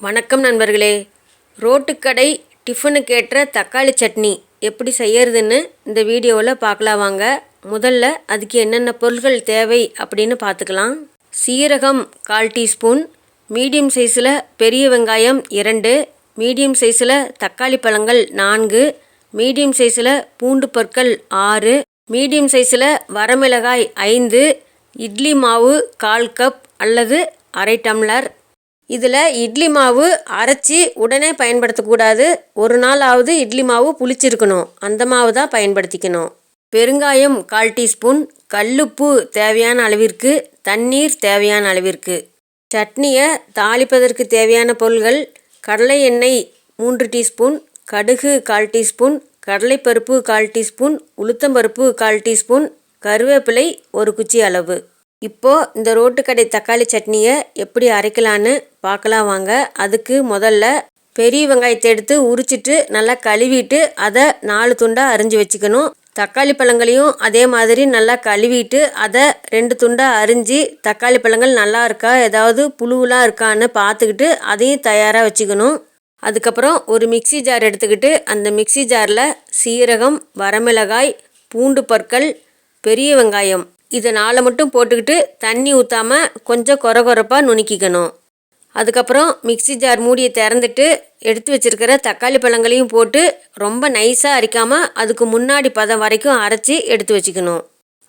வணக்கம் நண்பர்களே. ரோட்டுக்கடை டிஃபனுக்கு ஏற்ற தக்காளி சட்னி எப்படி செய்யறதுன்னு இந்த வீடியோவில் பார்க்கலாம் வாங்க. முதல்ல அதுக்கு என்னென்ன பொருட்கள் தேவை அப்படின்னு பார்த்துக்கலாம். சீரகம் கால் டீஸ்பூன் மீடியம் சைஸில் பெரிய வெங்காயம் இரண்டு மீடியம் சைஸில் தக்காளி பழங்கள் நான்கு மீடியம் சைஸில் பூண்டு பற்கள் ஆறு மீடியம் சைஸில் வரமிளகாய் ஐந்து இட்லி மாவு கால் கப் அல்லது அரை டம்ளர் இதில் இட்லி மாவு அரைச்சி உடனே பயன்படுத்தக்கூடாது. ஒரு நாளாவது இட்லி மாவு புளிச்சிருக்கணும். அந்த மாவு தான் பயன்படுத்திக்கணும். பெருங்காயம் கால் டீஸ்பூன் கல்லுப்பு தேவையான அளவிற்கு தண்ணீர் தேவையான அளவிற்கு. சட்னியை தாளிப்பதற்கு தேவையான பொருள்கள் கடலை எண்ணெய் மூன்று டீஸ்பூன் கடுகு கால் டீஸ்பூன் கடலைப்பருப்பு கால் டீஸ்பூன் உளுத்தம்பருப்பு கால் டீஸ்பூன் கருவேப்பிலை ஒரு குச்சி அளவு. இப்போது இந்த ரோட்டு கடை தக்காளி சட்னியை எப்படி அரைக்கலான்னு பார்க்கலாம் வாங்க. அதுக்கு முதல்ல பெரிய வெங்காயத்தை எடுத்து உரிச்சிட்டு நல்லா கழுவிட்டு அதை நாலு துண்டாக அரிஞ்சு வச்சுக்கணும். தக்காளி பழங்களையும் அதே மாதிரி நல்லா கழுவிட்டு அதை ரெண்டு துண்டாக அரிஞ்சு தக்காளி பழங்கள் நல்லா இருக்கா ஏதாவது புழுவெலாம் இருக்கான்னு பார்த்துக்கிட்டு அதையும் தயாராக வச்சுக்கணும். அதுக்கப்புறம் ஒரு மிக்சி ஜார் எடுத்துக்கிட்டு அந்த மிக்சி ஜாரில் சீரகம் வரமிளகாய் பூண்டு பற்கள் பெரிய வெங்காயம் இதை நாளை மட்டும் போட்டுக்கிட்டு தண்ணி ஊற்றாமல் கொஞ்சம் கொர கொரப்பாக நுணுக்கிக்கணும். அதுக்கப்புறம் மிக்சி ஜார் மூடியை திறந்துட்டு எடுத்து வச்சுருக்கிற தக்காளி பழங்களையும் போட்டு ரொம்ப நைஸாக அரைக்காமல் அதுக்கு முன்னாடி பதம் வரைக்கும் அரைச்சி எடுத்து வச்சுக்கணும்.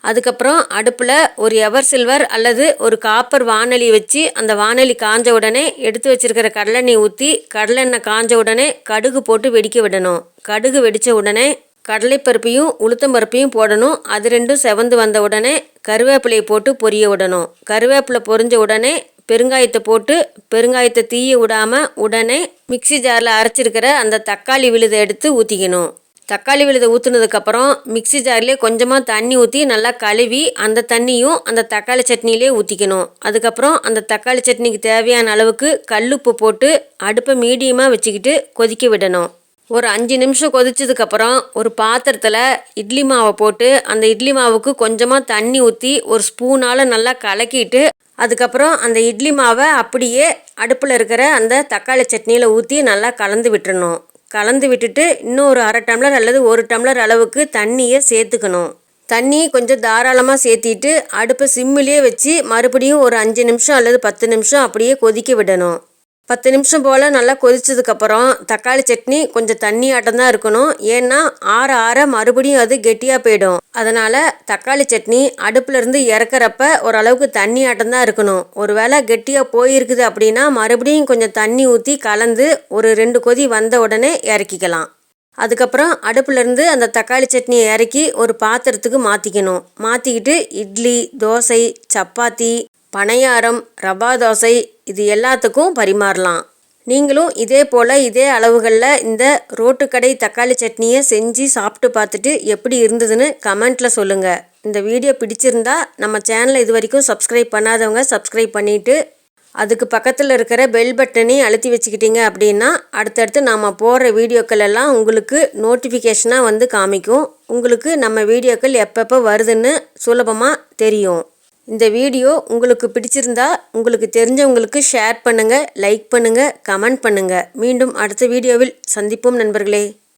அதுக்கப்புறம் அடுப்பில் ஒரு எவர் சில்வர் அல்லது ஒரு காப்பர் வானொலி வச்சு அந்த வானொலி காஞ்ச உடனே எடுத்து வச்சுருக்கிற கடலெண்ணெய் ஊற்றி கடலெண்ணெய் காஞ்ச உடனே கடுகு போட்டு வெடிக்க விடணும். கடுகு வெடித்த உடனே கடலைப்பருப்பையும் உளுத்தம்பருப்பையும் போடணும். அது ரெண்டும் செவந்து வந்த உடனே கருவேப்பிலையை போட்டு பொரிய விடணும். கருவேப்பிலை பொரிஞ்ச உடனே பெருங்காயத்தை போட்டு பெருங்காயத்தை தீய விடாமல் உடனே மிக்சி ஜாரில் அரைச்சிருக்கிற அந்த தக்காளி விழுதை எடுத்து ஊற்றிக்கணும் தக்காளி விழுதை ஊற்றுனதுக்கப்புறம் மிக்சி ஜார்லேயே கொஞ்சமாக தண்ணி ஊற்றி நல்லா கழுவி அந்த தண்ணியும் அந்த தக்காளி சட்னிலேயே ஊற்றிக்கணும் அதுக்கப்புறம் அந்த தக்காளி சட்னிக்கு தேவையான அளவுக்கு கல்லுப்பு போட்டு அடுப்பை மீடியமாக வச்சுக்கிட்டு கொதிக்க விடணும். ஒரு அஞ்சு நிமிஷம் கொதிச்சதுக்கப்புறம் ஒரு பாத்திரத்தில் இட்லி மாவை போட்டு அந்த இட்லி மாவுக்கு கொஞ்சமாக தண்ணி ஊற்றி ஒரு ஸ்பூனால் நல்லா கலக்கிட்டு அதுக்கப்புறம் அந்த இட்லி மாவை அப்படியே அடுப்பில் இருக்கிற அந்த தக்காளி சட்னியில் ஊற்றி நல்லா கலந்து விட்டுறணும். கலந்து விட்டுட்டு இன்னும் ஒரு அரை டம்ளர் அல்லது ஒரு டம்ளர் அளவுக்கு தண்ணியை சேர்த்துக்கணும். தண்ணி கொஞ்சம் தாராளமாக சேர்த்திட்டு அடுப்பை சிம்மிலே வச்சு மறுபடியும் ஒரு அஞ்சு நிமிஷம் அல்லது பத்து நிமிஷம் அப்படியே கொதிக்க விடணும். பத்து நிமிஷம் போல் நல்லா கொதித்ததுக்கப்புறம் தக்காளி சட்னி கொஞ்சம் தண்ணி ஆட்டம் தான் இருக்கணும். ஏன்னா ஆற ஆற மறுபடியும் அது கெட்டியாக போயிடும். அதனால் தக்காளி சட்னி அடுப்புலேருந்து இறக்குறப்ப ஓரளவுக்கு தண்ணி ஆட்டம் தான் இருக்கணும். ஒரு வேளை கெட்டியாக போயிருக்குது அப்படின்னா மறுபடியும் கொஞ்சம் தண்ணி ஊற்றி கலந்து ஒரு ரெண்டு கொதி வந்த உடனே இறக்கிக்கலாம். அதுக்கப்புறம் அடுப்புலேருந்து அந்த தக்காளி சட்னியை இறக்கி ஒரு பாத்திரத்துக்கு மாற்றிக்கணும் மாற்றிக்கிட்டு இட்லி தோசை சப்பாத்தி பனையாரம் ரவா தோசை இது எல்லாத்துக்கும் பரிமாறலாம். நீங்களும் இதே போல் இதே அளவுகளில் இந்த ரோட்டுக்கடை தக்காளி சட்னியை செஞ்சு சாப்பிட்டு பார்த்துட்டு எப்படி இருந்ததுன்னு கமெண்ட்டில் சொல்லுங்கள் இந்த வீடியோ பிடிச்சிருந்தா நம்ம சேனலை இது வரைக்கும் சப்ஸ்கிரைப் பண்ணாதவங்க சப்ஸ்கிரைப் பண்ணிவிட்டு அதுக்கு பக்கத்தில் இருக்கிற பெல் பட்டனையும் அழுத்தி வச்சுக்கிட்டீங்க அப்படின்னா அடுத்தடுத்து நாம் போடுற வீடியோக்கள் எல்லாம் உங்களுக்கு நோட்டிஃபிகேஷனாக வந்து காமிக்கும். உங்களுக்கு நம்ம வீடியோக்கள் எப்பப்போ வருதுன்னு சுலபமாக தெரியும். இந்த வீடியோ உங்களுக்கு பிடிச்சிருந்தா உங்களுக்கு தெரிஞ்சவங்களுக்கு ஷேர் பண்ணுங்கள் லைக் பண்ணுங்கள் கமெண்ட் பண்ணுங்கள் மீண்டும் அடுத்த வீடியோவில் சந்திப்போம் நண்பர்களே.